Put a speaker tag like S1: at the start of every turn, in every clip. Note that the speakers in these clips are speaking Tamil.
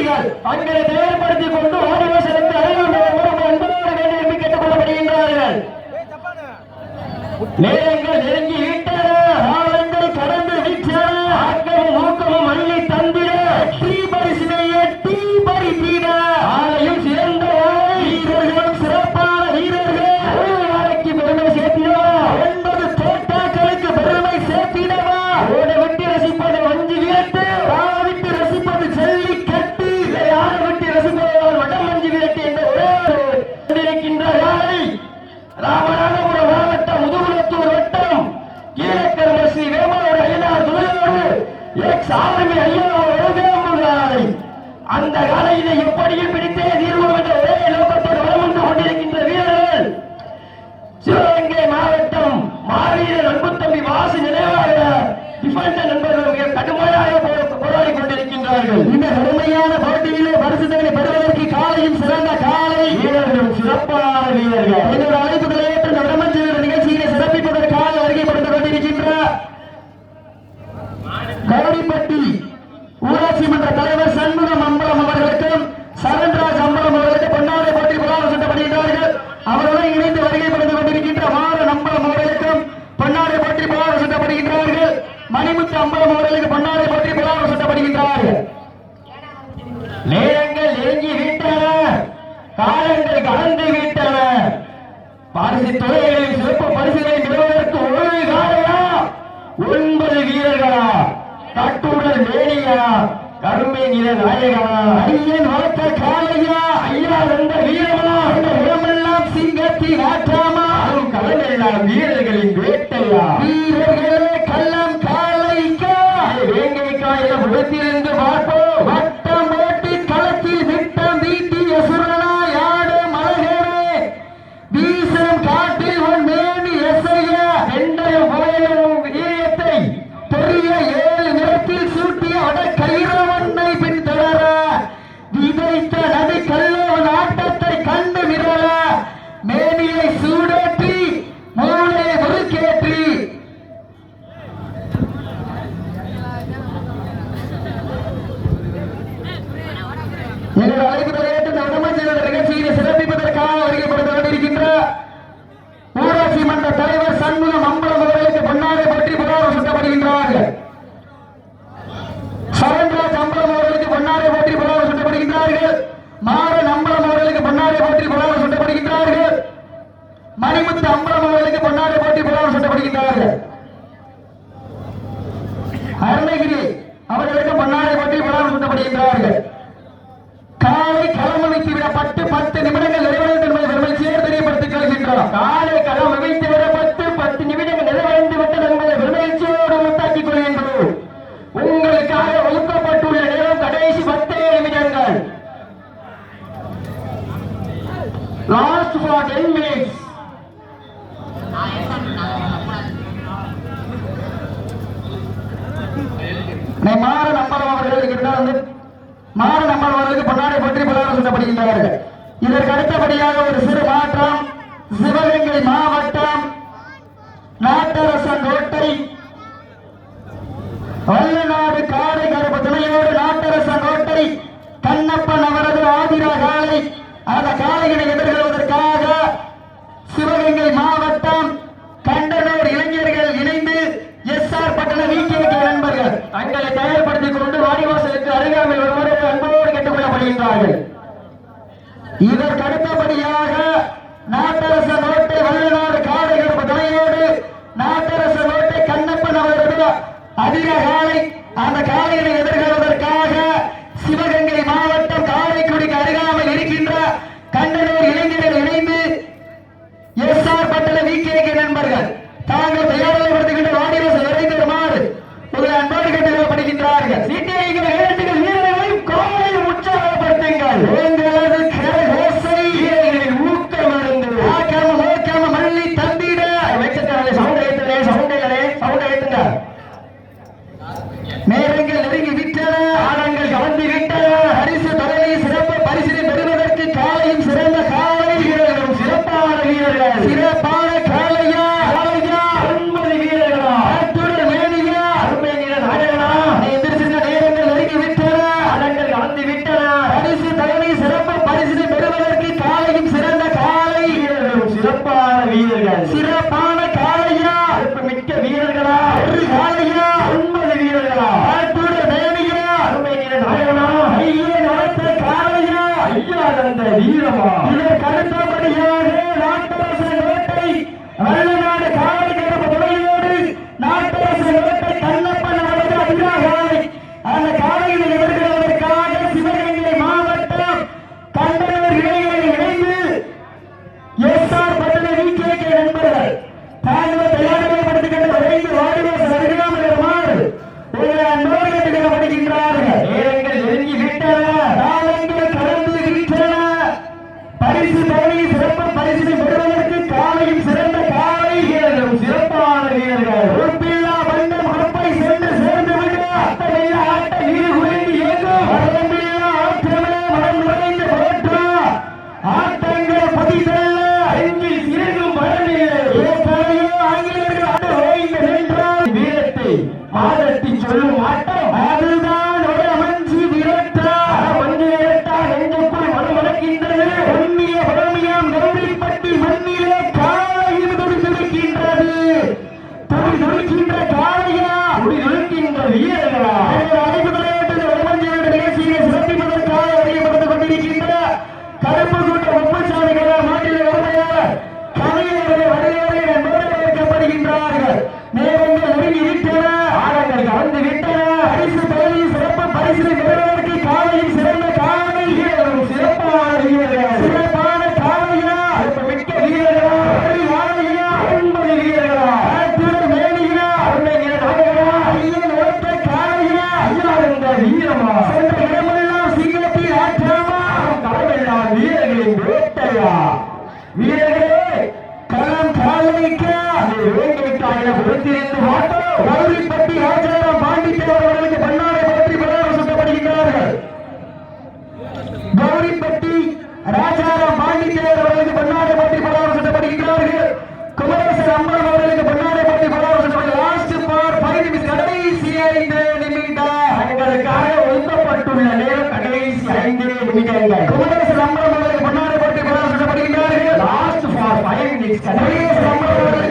S1: சாரதிகள் தங்களை தயார்படுத்திக் கொண்டு அருகாமல் அன்போடு வேண்டும் என்று கேட்டுக் கொள்ளப்படுகின்றார்கள். நேரங்கள் நெருங்கி எக்ஸ் ஆர்மி ஐயாவோட அந்த காலையில எப்படியும் பிடித்தே தீர்வோம் என்ற ஒரே நோக்கத்தோடு வலம் வந்து கொண்டிருக்கின்ற வீரர்கள். சிவகங்கை மாவட்டம் மாவீரர் அன்புத்தம்பி வாசு நினைவாக டிஃபெண்டர் நண்பர்கள் மிக கடுமையாக போராடி கொண்டிருக்கின்றார்கள். இந்த கடுமையான போட்டியிலே பரிசுகளை பெறுவதற்கு காலையில் சிறந்த காலை வீரர்களும் சிறப்பான வீரர்கள் என்னோட அழைப்புகளை ஏற்று இந்த பிரம்மச்சரிய நிகழ்ச்சியிலே சிறப்பிப்பதற்காக வருகைப்படுத்திக் கொண்டிருக்கின்ற கரடிப்பட்டி ஊராட்சி மன்ற தலைவர் சண்முகம் அம்பலம் அவர்களுக்கும் சரண்ராஜ் அம்பலம் அவர்களுக்கு பொன்னாடை போட்டி புகார் சுட்டப்படுகிறார்கள் அவர்களுடன் இணைந்து வருகைப்படுத்திக் கொண்டிருக்கின்ற மாற நம்பலம் அவர்களுக்கும் பொன்னாடை போட்டி புகார் சுட்டப்படுகின்றார்கள் மணிமுத்து அம்பலம் அவர்களுக்கு பொன்னாடை பற்றி புகார் சுட்டப்படுகின்றார்கள் நேரங்கள் நெருங்கி விட்டன காலங்கள் கலந்து விட்டன பரிசு தொகைகளில் சிறப்பு பரிசுகளை பெறுவதற்கு ஒரு காலையா? ஒன்பது வீரர்களா? கட்டுடல் மேனியா? கருமை நிற நாயகனா? ஐயன் வளர்த்த காலையா ஐயா வந்த வீரமா அந்த இடமெல்லாம் சிங்கத்தின் ஆற்றாமா? அதுவும் களமெல்லாம் வீரர்களின் வேட்டையா? வீரர்கள் எங்கள் அழைப்புகளை ஏற்று இந்த உடம்பு நிகழ்ச்சியினை சிறப்பிப்பதற்காக வருகைப்படுத்திக் கொண்டிருக்கின்ற ஊராட்சி மன்ற தலைவர் சண்முகம் அம்பலம் அவர்களுக்கு பொன்னாடை பற்றி புகாரம் சுட்டப்படுகின்றார்கள். சரண்ராஜ் அம்பலம் அவர்களுக்கு பொன்னாடை பற்றி புகாரம் சுட்டப்படுகின்றார்கள். மாறன் அம்பலம் அவர்களுக்கு பொன்னாடை பற்றி புகாரம் சுட்டப்படுகின்றார்கள். மணிமுத்து அம்பலம் அவர்களுக்கு பொன்னாடை பற்றி புகாரம் சுட்டப்படுகின்றார்கள். அருணகிரி அவர்களுக்கு பொன்னாடை பற்றி புகாரம் சுட்டப்படுகின்றார்கள். மாறு நம்ம அவர்களுக்கு பொன்னாடை பற்றி பலரும் சொல்லப்படுகின்றார்கள். இதற்கு அடுத்தபடியாக ஒரு சிறு மாற்றம். சிவகங்கை மாவட்டம் நாட்டரசன் கோட்டை வல்லநாடு காடை கருப்பு துணையோடு நாட்டரசன் கோட்டை கண்ணப்பன் அவரது ஆதிரா காலை அந்த காளைகளை எதிர்கொள்வதற்காக சிவகங்கை மாவட்டம் கண்டனூர் இளைஞர்கள் இணைந்து எஸ் ஆர் பட்டண விகேகே நண்பர்கள். தங்களை தயார்படுத்திக் கொண்டு வாடிவாசலுக்கு அருகாமையில் வருமாறு அன்போடு இதற்கடுத்தபடியாக கொள்ளப்படுகின்றார்கள் நாட்டரச நோட்டை வல்லநாடு காடுகிற துணையோடு நாட்டரச நோட்டை கண்ணப்பன் அவரது அதிக காலை அந்த காலையினை எதிர்கொள்வதற்காக சிவகங்கை மாவட்டம் காரைக்குடிக்கு அருகாமல் இருக்கின்ற கண்டனூர் வீரமா? இதை கருத்தபடியாக நாட்டரசு வேட்டை. அள்ளநாடு காவல் கிடப்பு துறையோடு நாட்டரசு வேட்டை கண்ணப்பன் அவரது மாவட்டம் கண்டனர் இளைஞர்கள் இணைந்து எஸ் ஆர் பட்டண வி கே கே நண்பர்கள் தாங்கள் தயாரிக்கப்படுத்துகின்ற விரைந்து வாடிவர் சென்ற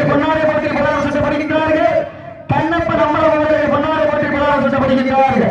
S1: பொன்னாரை பற்றி பலர் சுட்டப்படுகின்றார்கள். கண்ணப்ப நம்மளை அவர்களுக்கு பொன்னாரை பற்றி பலர் சுட்டப்படுகின்றார்கள்.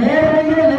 S1: நேரம் கடைசி ஒரே